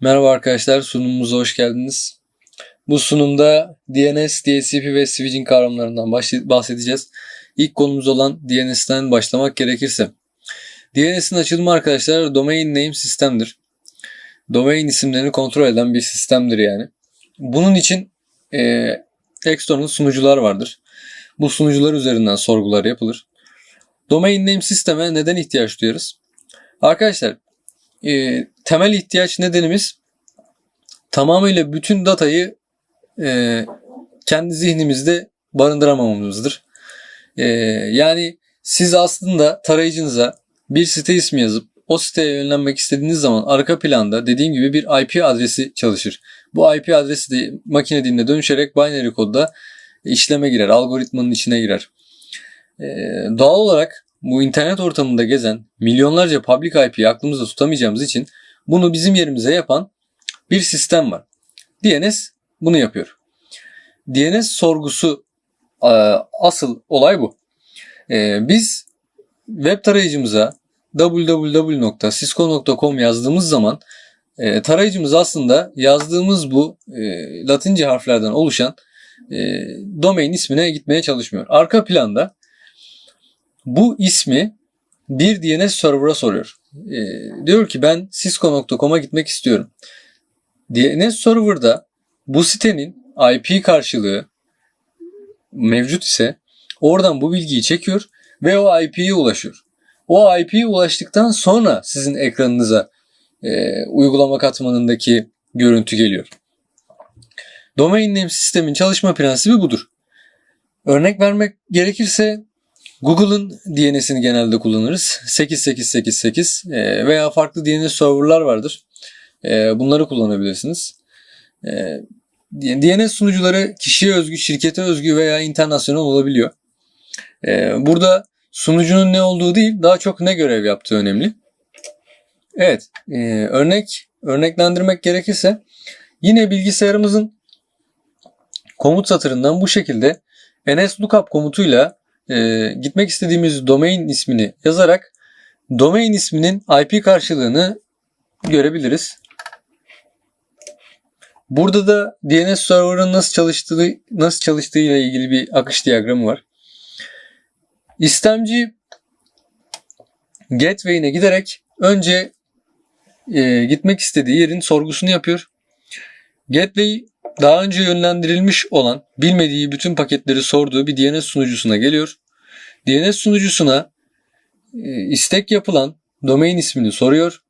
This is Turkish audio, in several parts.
Merhaba arkadaşlar, sunumumuza hoş geldiniz. Bu sunumda DNS, DHCP ve switching kavramlarından bahs- bahsedeceğiz. İlk konumuz olan DNS'ten başlamak gerekirse. DNS'in açılımı arkadaşlar Domain Name Sistem'dir. Domain isimlerini kontrol eden bir sistemdir yani. Bunun için e, external sunucular vardır. Bu sunucular üzerinden sorgular yapılır. Domain Name Sistem'e neden ihtiyaç duyarız? Arkadaşlar e, temel ihtiyaç nedenimiz tamamıyla bütün datayı e, kendi zihnimizde barındıramamamızdır. E, yani siz aslında tarayıcınıza bir site ismi yazıp o siteye yönlenmek istediğiniz zaman arka planda dediğim gibi bir IP adresi çalışır. Bu IP adresi de makine diline dönüşerek binary kodda işleme girer, algoritmanın içine girer. E, doğal olarak bu internet ortamında gezen milyonlarca public IP'yi aklımızda tutamayacağımız için bunu bizim yerimize yapan bir sistem var. DNS bunu yapıyor. DNS sorgusu e, asıl olay bu. E, Biz web tarayıcımıza www.cisco.com yazdığımız zaman e, tarayıcımız aslında yazdığımız bu latince harflerden oluşan domain ismine gitmeye çalışmıyor. Arka planda bu ismi bir DNS server'a soruyor. E, diyor ki ben cisco.com'a gitmek istiyorum. DNS server'da bu sitenin IP karşılığı mevcut ise oradan bu bilgiyi çekiyor ve o IP'ye ulaşıyor. O IP'ye ulaştıktan sonra sizin ekranınıza e, uygulama katmanındaki görüntü geliyor. Domain name sistemin çalışma prensibi budur. Örnek vermek gerekirse Google'ın DNS'ini genelde kullanırız. 8888 e, veya farklı DNS serverlar vardır. E, bunları kullanabilirsiniz. E, DNS sunucuları kişiye özgü, şirkete özgü veya internasyonel olabiliyor. Burada sunucunun ne olduğu değil, daha çok ne görev yaptığı önemli. Evet, örnek örneklendirmek gerekirse yine bilgisayarımızın komut satırından bu şekilde nslookup komutuyla e, gitmek istediğimiz domain ismini yazarak domain isminin IP karşılığını görebiliriz. Burada da DNS server'ın nasıl çalıştığı nasıl çalıştığı ile ilgili bir akış diyagramı var. İstemci gateway'ine giderek önce e, gitmek istediği yerin sorgusunu yapıyor. Gateway daha önce yönlendirilmiş olan bilmediği bütün paketleri sorduğu bir DNS sunucusuna geliyor. DNS sunucusuna e, istek yapılan domain ismini soruyor.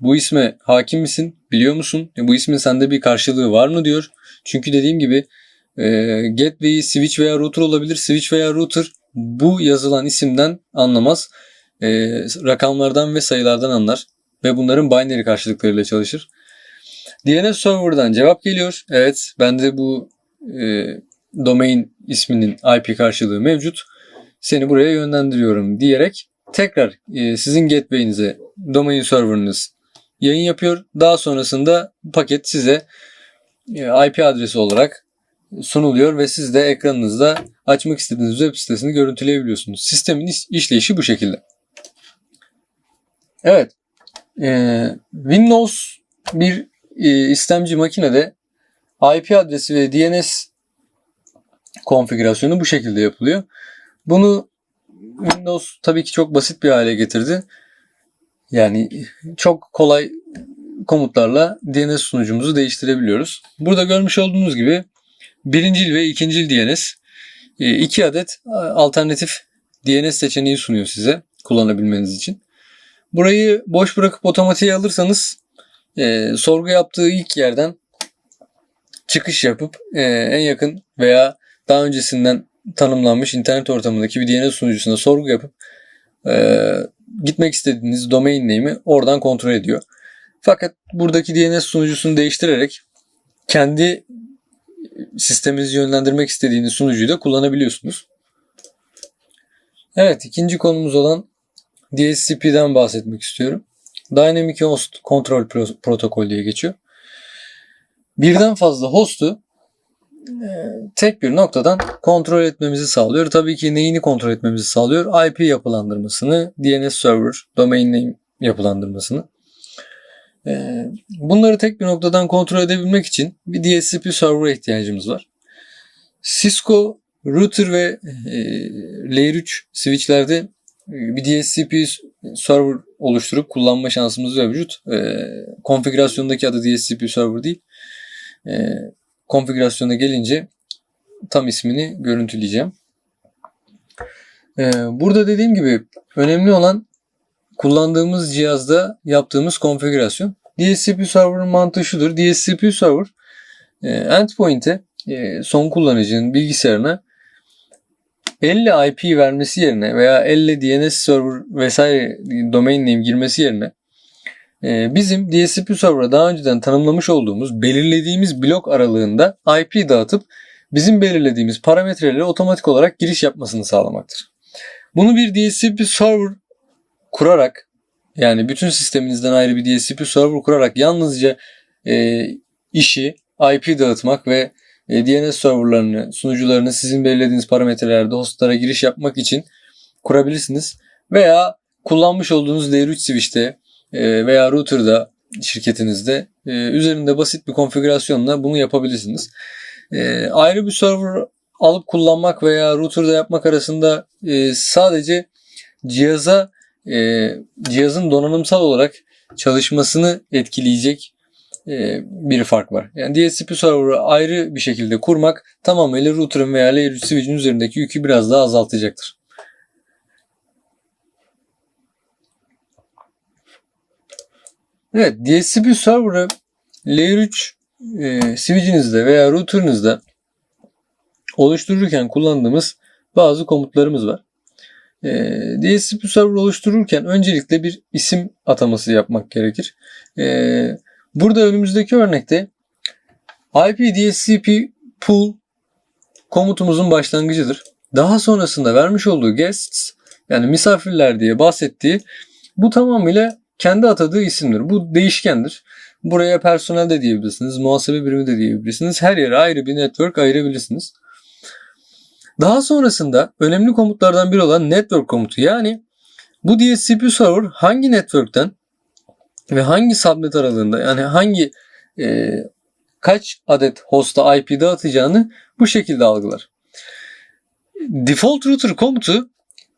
Bu isme hakim misin? Biliyor musun? E, bu ismin sende bir karşılığı var mı diyor. Çünkü dediğim gibi e, gateway, switch veya router olabilir. Switch veya router bu yazılan isimden anlamaz. Rakamlardan ve sayılardan anlar. Ve bunların binary karşılıklarıyla çalışır. DNS server'dan cevap geliyor. Evet bende bu e, domain isminin IP karşılığı mevcut. Seni buraya yönlendiriyorum diyerek tekrar e, sizin gateway'inize domain server'ınız yayın yapıyor. Daha sonrasında paket size e, IP adresi olarak sunuluyor ve siz de ekranınızda açmak istediğiniz web sitesini görüntüleyebiliyorsunuz. Sistemin iş- işleyişi bu şekilde. Evet. E, Windows bir istemci makinede IP adresi ve DNS konfigürasyonu bu şekilde yapılıyor. Bunu Windows tabii ki çok basit bir hale getirdi. Yani çok kolay komutlarla DNS sunucumuzu değiştirebiliyoruz. Burada görmüş olduğunuz gibi birincil ve ikincil DNS e, iki adet e, alternatif DNS seçeneği sunuyor size kullanabilmeniz için. Burayı boş bırakıp otomatiğe alırsanız e, sorgu yaptığı ilk yerden çıkış yapıp e, en yakın veya daha öncesinden tanımlanmış internet ortamındaki bir DNS sunucusuna sorgu yapıp e, gitmek istediğiniz domain name'i oradan kontrol ediyor. Fakat buradaki DNS sunucusunu değiştirerek kendi sisteminizi yönlendirmek istediğiniz sunucuyu da kullanabiliyorsunuz. Evet ikinci konumuz olan DHCP'den bahsetmek istiyorum. Dynamic Host Control Pro- Protocol diye geçiyor. Birden fazla host'u e, tek bir noktadan kontrol etmemizi sağlıyor. Tabii ki neyini kontrol etmemizi sağlıyor? IP yapılandırmasını, DNS server, domain name yapılandırmasını. Ee, bunları tek bir noktadan kontrol edebilmek için bir DSCP server'a ihtiyacımız var. Cisco router ve e, Layer 3 switchlerde e, bir DSCP server oluşturup kullanma şansımız mevcut. E, konfigürasyondaki adı DSCP server değil. E, konfigürasyona gelince tam ismini görüntüleyeceğim. E, burada dediğim gibi önemli olan kullandığımız cihazda yaptığımız konfigürasyon. DSCP server'ın mantığı şudur. DSCP server e, endpoint'e e, son kullanıcının bilgisayarına 50 IP vermesi yerine veya 50 DNS server vesaire domain name girmesi yerine e, bizim DSCP server'a daha önceden tanımlamış olduğumuz belirlediğimiz blok aralığında IP dağıtıp bizim belirlediğimiz parametreleri otomatik olarak giriş yapmasını sağlamaktır. Bunu bir DSCP server kurarak yani bütün sisteminizden ayrı bir DSCP server kurarak yalnızca e, işi IP dağıtmak ve e, DNS serverlarını, sunucularını sizin belirlediğiniz parametrelerde hostlara giriş yapmak için kurabilirsiniz. Veya kullanmış olduğunuz Layer 3 switch'te e, veya router'da şirketinizde e, üzerinde basit bir konfigürasyonla bunu yapabilirsiniz. E, ayrı bir server alıp kullanmak veya router'da yapmak arasında e, sadece cihaza e, cihazın donanımsal olarak çalışmasını etkileyecek bir fark var. Yani DSCP server'ı ayrı bir şekilde kurmak tamamıyla router'ın veya layer 3 switch'in üzerindeki yükü biraz daha azaltacaktır. Evet, DSCP server'ı layer 3 e, switch'inizde veya router'ınızda oluştururken kullandığımız bazı komutlarımız var. E, DSCP server oluştururken öncelikle bir isim ataması yapmak gerekir. E, Burada önümüzdeki örnekte IP DSCP pool komutumuzun başlangıcıdır. Daha sonrasında vermiş olduğu guests yani misafirler diye bahsettiği bu tamamıyla kendi atadığı isimdir. Bu değişkendir. Buraya personel de diyebilirsiniz, muhasebe birimi de diyebilirsiniz. Her yere ayrı bir network ayırabilirsiniz. Daha sonrasında önemli komutlardan biri olan network komutu yani bu DSCP server hangi network'ten ve hangi subnet aralığında yani hangi e, kaç adet hosta IP dağıtacağını bu şekilde algılar. Default router komutu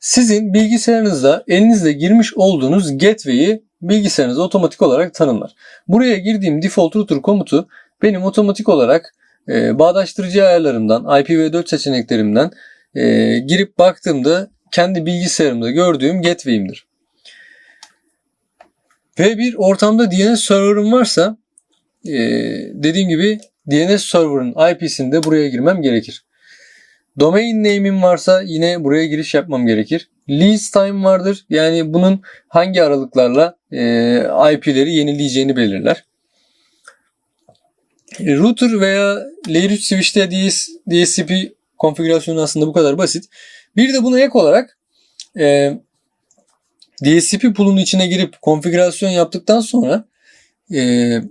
sizin bilgisayarınızda elinizde girmiş olduğunuz gateway'i bilgisayarınıza otomatik olarak tanımlar. Buraya girdiğim default router komutu benim otomatik olarak e, bağdaştırıcı ayarlarımdan, IPv4 seçeneklerimden e, girip baktığımda kendi bilgisayarımda gördüğüm gateway'imdir. Ve bir ortamda DNS server'ım varsa e, dediğim gibi DNS server'ın IP'sini de buraya girmem gerekir. Domain name'im varsa yine buraya giriş yapmam gerekir. Lease time vardır. Yani bunun hangi aralıklarla e, IP'leri yenileyeceğini belirler. E, router veya Layer 3 switch'te DS, DSCP konfigürasyonu aslında bu kadar basit. Bir de buna ek olarak DSCP pool'un içine girip konfigürasyon yaptıktan sonra e,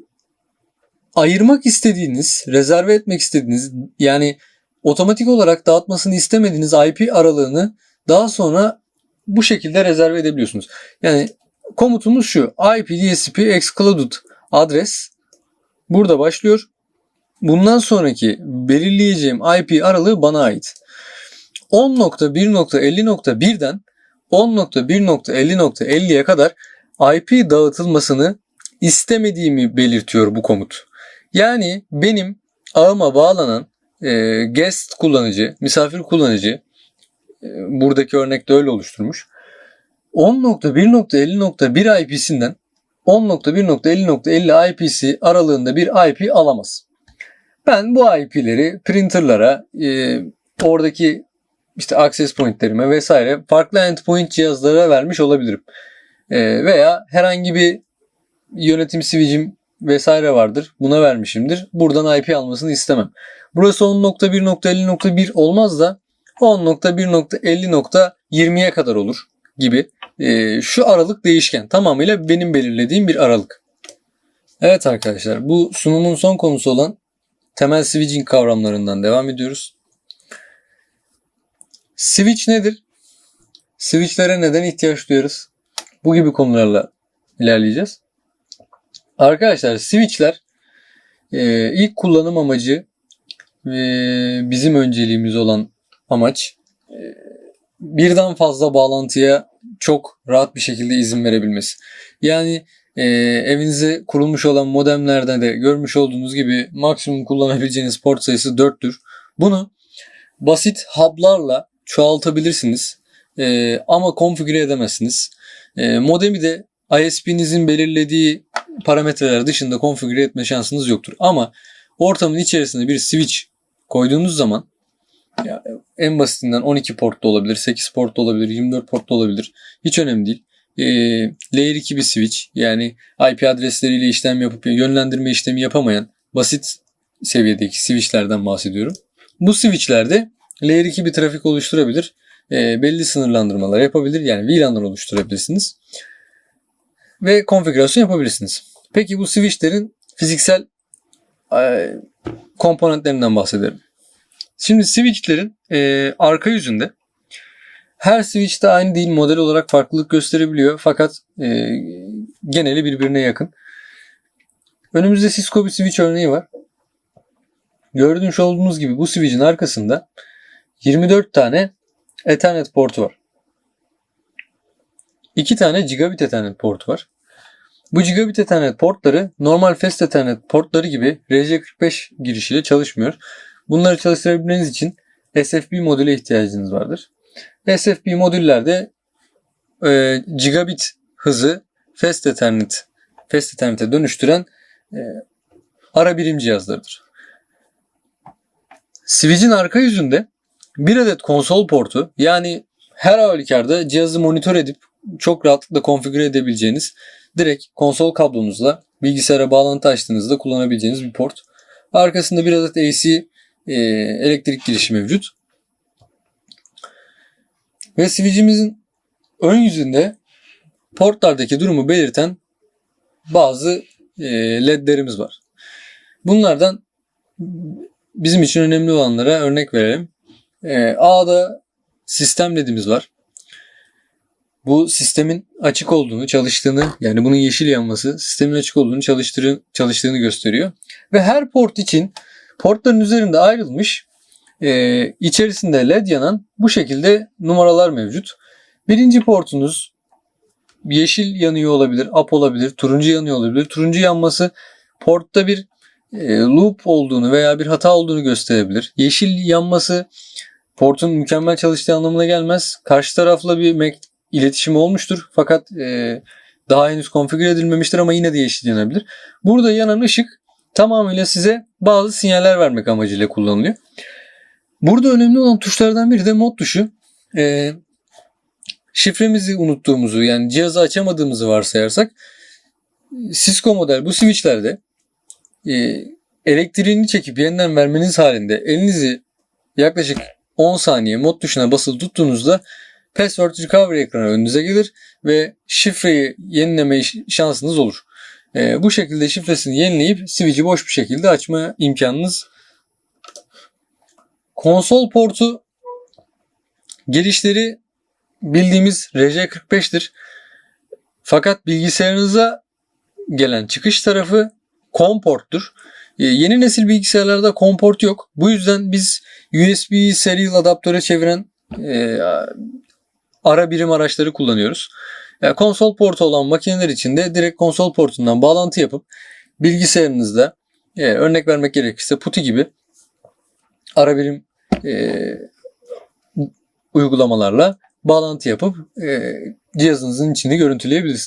ayırmak istediğiniz, rezerve etmek istediğiniz yani otomatik olarak dağıtmasını istemediğiniz IP aralığını daha sonra bu şekilde rezerve edebiliyorsunuz. Yani komutumuz şu. IP DSCP excluded adres burada başlıyor. Bundan sonraki belirleyeceğim IP aralığı bana ait. 10.1.50.1'den 10.1.50.50'ye kadar IP dağıtılmasını istemediğimi belirtiyor bu komut. Yani benim ağıma bağlanan e, guest kullanıcı, misafir kullanıcı e, buradaki örnekte öyle oluşturmuş. 10.1.50.1 IP'sinden 10.1.50.50 IP'si aralığında bir IP alamaz. Ben bu IP'leri printerlara, e, oradaki işte access pointlerime vesaire farklı endpoint cihazlara vermiş olabilirim. E, veya herhangi bir yönetim switch'im vesaire vardır. Buna vermişimdir. Buradan IP almasını istemem. Burası 10.1.50.1 olmaz da 10.1.50.20'ye kadar olur gibi. E, şu aralık değişken. Tamamıyla benim belirlediğim bir aralık. Evet arkadaşlar bu sunumun son konusu olan temel switching kavramlarından devam ediyoruz. Switch nedir? Switchlere neden ihtiyaç duyuyoruz? Bu gibi konularla ilerleyeceğiz. Arkadaşlar switchler e, ilk kullanım amacı ve bizim önceliğimiz olan amaç e, birden fazla bağlantıya çok rahat bir şekilde izin verebilmesi. Yani e, evinize kurulmuş olan modemlerden de görmüş olduğunuz gibi maksimum kullanabileceğiniz port sayısı 4'tür. Bunu basit hub'larla çoğaltabilirsiniz. E, ama konfigüre edemezsiniz. E, modemi de ISP'nizin belirlediği parametreler dışında konfigüre etme şansınız yoktur. Ama ortamın içerisinde bir switch koyduğunuz zaman ya en basitinden 12 portta olabilir, 8 portta olabilir, 24 portta olabilir. Hiç önemli değil. E, layer 2 bir switch yani IP adresleriyle işlem yapıp yönlendirme işlemi yapamayan basit seviyedeki switchlerden bahsediyorum. Bu switchlerde layer 2 bir trafik oluşturabilir. E, belli sınırlandırmalar yapabilir. Yani VLAN'lar oluşturabilirsiniz. Ve konfigürasyon yapabilirsiniz. Peki bu switchlerin fiziksel e, komponentlerinden bahsedelim. Şimdi switchlerin e, arka yüzünde her switch de aynı değil model olarak farklılık gösterebiliyor fakat e, geneli birbirine yakın. Önümüzde Cisco bir switch örneği var. Gördüğünüz olduğunuz gibi bu switch'in arkasında 24 tane Ethernet portu var. 2 tane Gigabit Ethernet portu var. Bu Gigabit Ethernet portları normal Fast Ethernet portları gibi RJ45 girişiyle çalışmıyor. Bunları çalıştırabilmeniz için SFP modüle ihtiyacınız vardır. SFP modüllerde e, gigabit hızı Fast Ethernet Fast Ethernet'e dönüştüren e, ara birim cihazlarıdır. Switch'in arka yüzünde bir adet konsol portu yani her halükarda cihazı monitör edip çok rahatlıkla konfigüre edebileceğiniz direkt konsol kablonuzla bilgisayara bağlantı açtığınızda kullanabileceğiniz bir port. Arkasında bir adet AC e, elektrik girişi mevcut. Ve switch'imizin ön yüzünde portlardaki durumu belirten bazı e, ledlerimiz var. Bunlardan bizim için önemli olanlara örnek verelim. E, A'da sistem ledimiz var. Bu sistemin açık olduğunu, çalıştığını, yani bunun yeşil yanması sistemin açık olduğunu çalıştığını, çalıştığını gösteriyor. Ve her port için portların üzerinde ayrılmış e, içerisinde led yanan bu şekilde numaralar mevcut. Birinci portunuz yeşil yanıyor olabilir, up olabilir, turuncu yanıyor olabilir. Turuncu yanması portta bir e, loop olduğunu veya bir hata olduğunu gösterebilir. Yeşil yanması portun mükemmel çalıştığı anlamına gelmez. Karşı tarafla bir Mac iletişimi olmuştur fakat e, daha henüz konfigüre edilmemiştir ama yine de yeşil yanabilir. Burada yanan ışık tamamıyla size bazı sinyaller vermek amacıyla kullanılıyor. Burada önemli olan tuşlardan biri de mod tuşu. E, şifremizi unuttuğumuzu yani cihazı açamadığımızı varsayarsak Cisco model bu switchlerde e, elektriğini çekip yeniden vermeniz halinde elinizi yaklaşık 10 saniye mod tuşuna basılı tuttuğunuzda password recovery ekranı önünüze gelir ve şifreyi yenileme şansınız olur. E, bu şekilde şifresini yenileyip switch'i boş bir şekilde açma imkanınız. Konsol portu girişleri bildiğimiz RJ45'tir. Fakat bilgisayarınıza gelen çıkış tarafı COM porttur. Ee, yeni nesil bilgisayarlarda COM port yok. Bu yüzden biz USB serial adaptöre çeviren e, ara birim araçları kullanıyoruz. Yani konsol portu olan makineler için de direkt konsol portundan bağlantı yapıp bilgisayarınızda e, örnek vermek gerekirse PuTTY gibi ara birim e, uygulamalarla bağlantı yapıp e, cihazınızın içini görüntüleyebilirsiniz.